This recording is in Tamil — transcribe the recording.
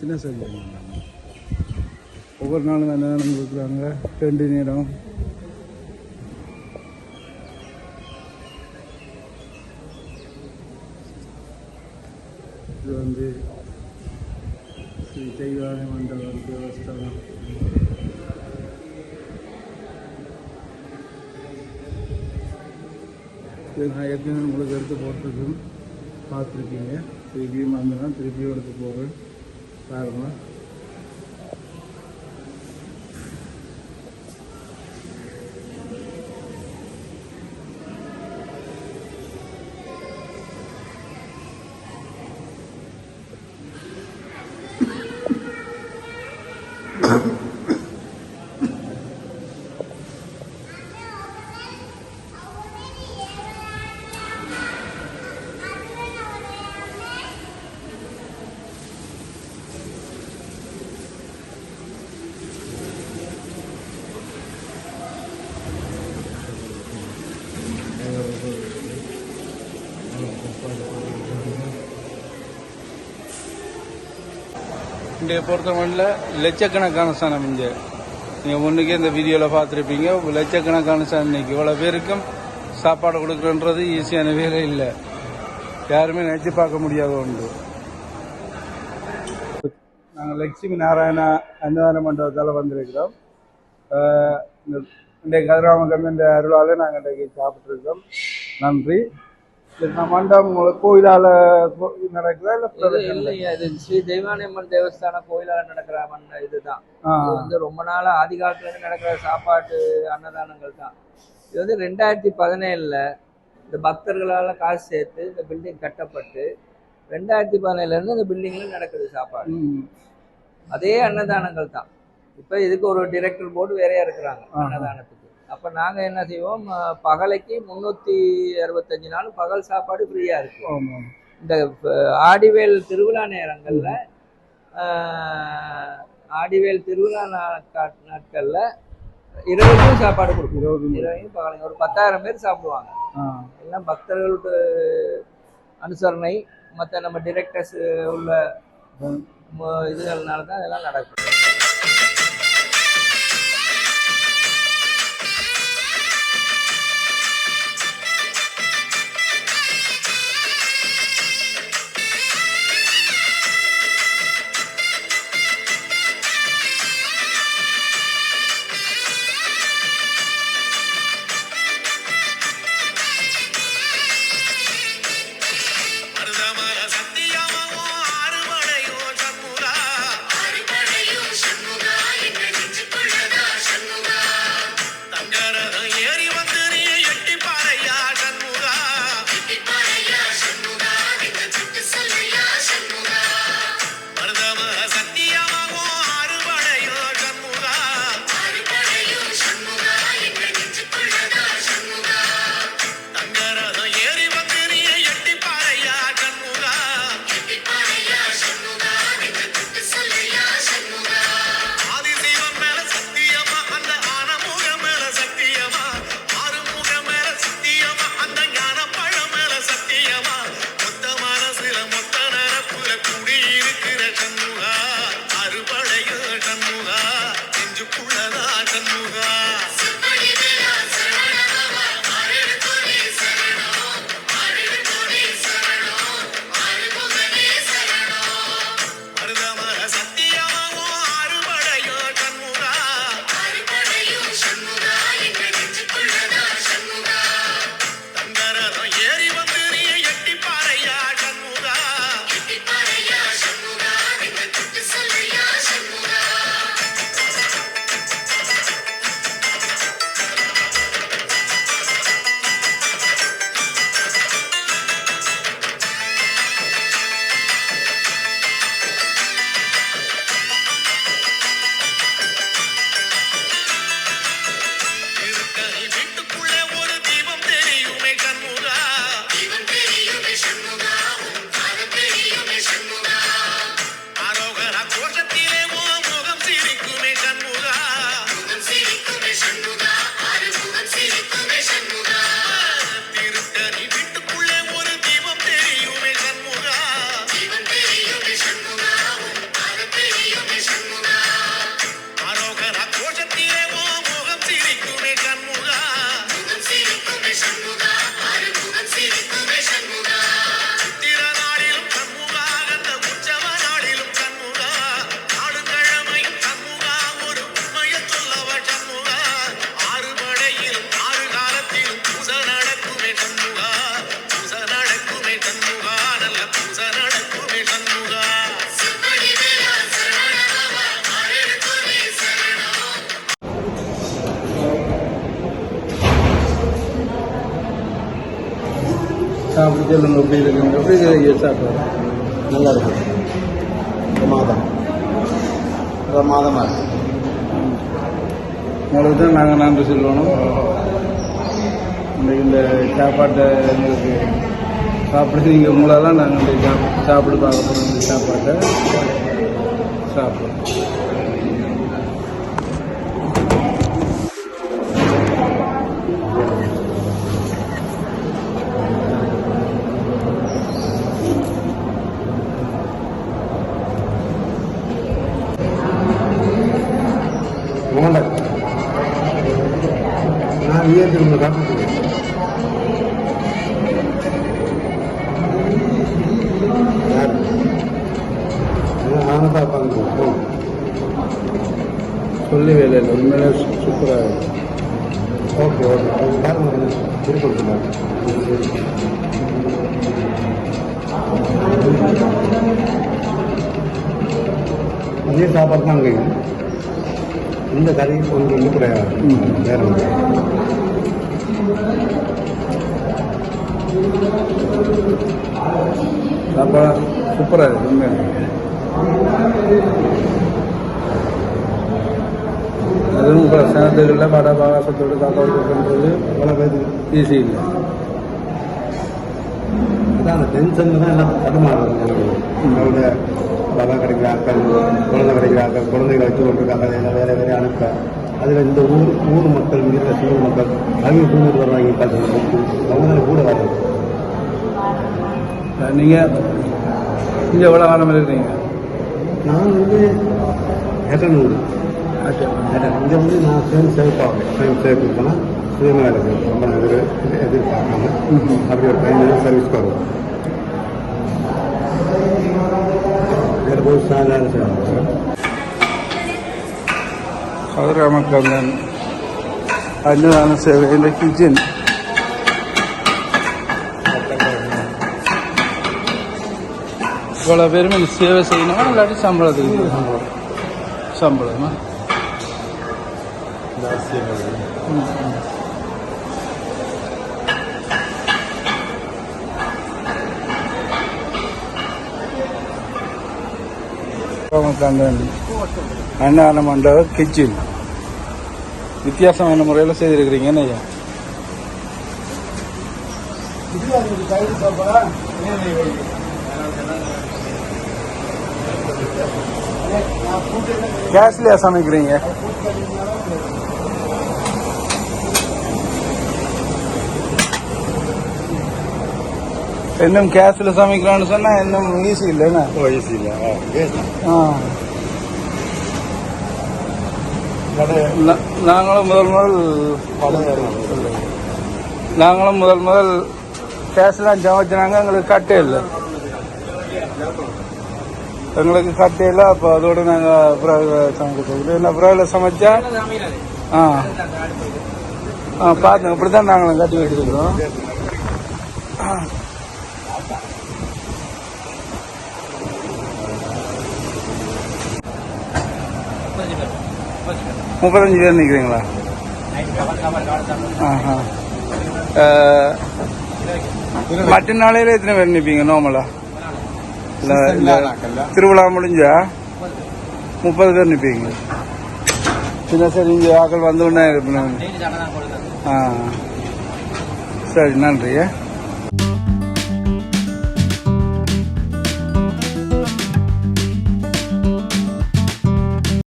தினசரி ஒவ்வொரு நாளும் அன்னதானம் கொடுக்குறாங்க? ரெண்டு நேரம். இது வந்து ஸ்ரீ தெய்வான மண்டபம் தேவஸ்தானம். இது நான் ஏற்கனவே உங்களுக்கு எடுத்து போட்டிருக்கேன் பார்த்துருக்கீங்க. திருப்பியும் வந்தேன்னா திருப்பியும் எடுத்து போகிறேன் பாருங்க இன்றைய பொறுத்தமட்டில் லட்சக்கணக்கான சனம் இங்கே. நீங்கள் ஒன்றுக்கே இந்த வீடியோவில் பார்த்துருப்பீங்க. லட்சக்கணக்கான சனம் இன்றைக்கி இவ்வளோ பேருக்கும் சாப்பாடு கொடுக்குறன்றது ஈஸியான வேலை இல்லை. யாருமே நினச்சி பார்க்க முடியாத ஒன்று. நாங்கள் லட்சுமி நாராயணா அன்னதான மண்டபத்தால் வந்திருக்கிறோம் இந்த இன்றைய கதிராமகம் இந்த அருளால் நாங்கள் இன்றைக்கு சாப்பிட்ருக்கோம் நன்றி. மண்டபம் கோயிலால் நடக்குதா இல்லை இது ஸ்ரீ தெய்வானியம்மன் தேவஸ்தான கோயிலால நடக்கிற மண் இதுதான். இது வந்து ரொம்ப நாளா ஆதி காலத்துல இருந்து நடக்கிற சாப்பாட்டு அன்னதானங்கள் தான். இது வந்து ரெண்டாயிரத்தி பதினேழுல இந்த பக்தர்களால காசு சேர்த்து இந்த பில்டிங் கட்டப்பட்டு ரெண்டாயிரத்தி பதினேழுல இருந்து இந்த பில்டிங்ல நடக்குது சாப்பாடு. அதே அன்னதானங்கள் தான். இப்போ இதுக்கு ஒரு டிரெக்டர் போர்டு வேறையா இருக்கிறாங்க. அன்னதானத்துக்கு. அப்ப நாங்க என்ன செய்வோம் பகலைக்கு முன்னூத்தி அறுபத்தஞ்சு நாள் பகல் சாப்பாடு ஃப்ரீயா இருக்கு ஆமாம் இந்த ஆடிவேல் திருவிழா நேரங்கள்ல ஆடிவேல் திருவிழா நாட்கள்ல இரவுக்கும் சாப்பாடு கொடுக்கும் இருபது இரவையும் பகலையும் ஒரு பத்தாயிரம் பேர் சாப்பிடுவாங்க. எல்லாம் பக்தர்களுக்கு அனுசரணை மற்ற நம்ம டிரெக்டர்ஸ் உள்ள இதுகள்னால தான் இதெல்லாம் நடக்கும். சாப்பிட்டு சொல்லுங்க எப்படி இருக்குங்க எப்படி சாப்பிடுவோம் நல்லா இருக்கும். பிரமாதம். பிரமாதமாக இருக்கும். உங்களுக்கு தான் நாங்கள் நன்றி சொல்லணும். இன்றைக்கு இந்த சாப்பாட்டை எங்களுக்கு சாப்பிட்டு நீங்கள் உங்களால் நாங்கள் இந்த சாப்பிட்டு பார்க்க போகிறோம் இந்த சாப்பாட்டை சாப்பிடுவோம் நான் வியந்து உங்களை காட்டுறேன் நானதா உட்காந்து சொல்லி வேலையில் உண்மையிலே சூப்பராக ஓகே ஓகே. அது பாருங்க திருப்பி அதே சாப்பாடு தான் அங்கே இந்த கதைக்கு ஒன்று கிடையாது வேறு சாப்பாடு சூப்பராக இருக்குது உண்மையாக அதுவும் இப்போ சனத்துகளில் வடை பாகாசத்தோடு காக்காவுக்கு பண்ணுறது எவ்வளோ பேருக்கு ஈஸி இல்லை. அதான் அந்த டென்ஷன் தான் எல்லாம் தடுமாறுறாங்க. அவங்களோட பாபா கிடைக்கிற ஆட்கள் குழந்தை கிடைக்கிற ஆட்கள் குழந்தைகளை வச்சு கொண்டிருக்காங்க எல்லாம் வேற வேற அனுப்ப. அதில் இந்த ஊர் ஊர் மக்கள் இங்கே இருக்க சிறு மக்கள் அவங்க தூங்கிட்டு வர்றாங்க பார்த்து அவங்க தானே கூட வர்றாங்க. நீங்கள் இங்கே எவ்வளோ காலம் இருக்கிறீங்க? நான் வந்து எட்டனூர் இங்கே வந்து நான் சேர்ந்து சேவ் சேவ் சேவ் போனால் சுயமாக இருக்கு ரொம்ப எதிர் எதிர்பார்க்காம அப்படி ஒரு டைம் சர்வீஸ்க்கு வருவோம். போய் சாதாரண അവരെ മക്കളാൻ അന്നദാന കിച്ചൻ ഇവളെ പേര് മിനിസ്റ്റർ ചെയ്യുന്ന എല്ലാവരും ശമ്പളത്തിൽ ശമ്പളം ശമ്പളം அன்னதான மண்ட கிச்சன் வித்தியாசமான முறையில் செய்திருக்கிறீங்க என்ன ஐயா கேஸ்லயா சமைக்கிறீங்க? இன்னும் கேஸ்ல சமைக்கிறோம்னு சொன்னா இன்னும் ஈஸி இல்லைன்னா ஈஸி இல்லை. ஆ நாங்களும் முதல் முதல் நாங்களும் முதல் முதல் கேஸ்லாம் சமைச்சினாங்க எங்களுக்கு கட்டே இல்லை. எங்களுக்கு கட்டே இல்லை அப்போ அதோட நாங்கள் பிறகு சமைக்க என்ன பிறகுல சமைச்சா? ஆ. ஆ பார்த்துங்க இப்படி தான் நாங்களும் கட்டி வச்சிருக்கிறோம். முப்பத்தஞ்சு பேர் நிற்கிறீங்களா ஆஹா. மற்ற நாளையில எத்தனை பேர் நிற்பீங்க நோமலா திருவிழா முடிஞ்சா? முப்பது பேர் நிற்பீங்க சின்ன சரி இங்கே ஆக்கள் வந்தோடனே இருப்பேன் ஆ. சரி நன்றி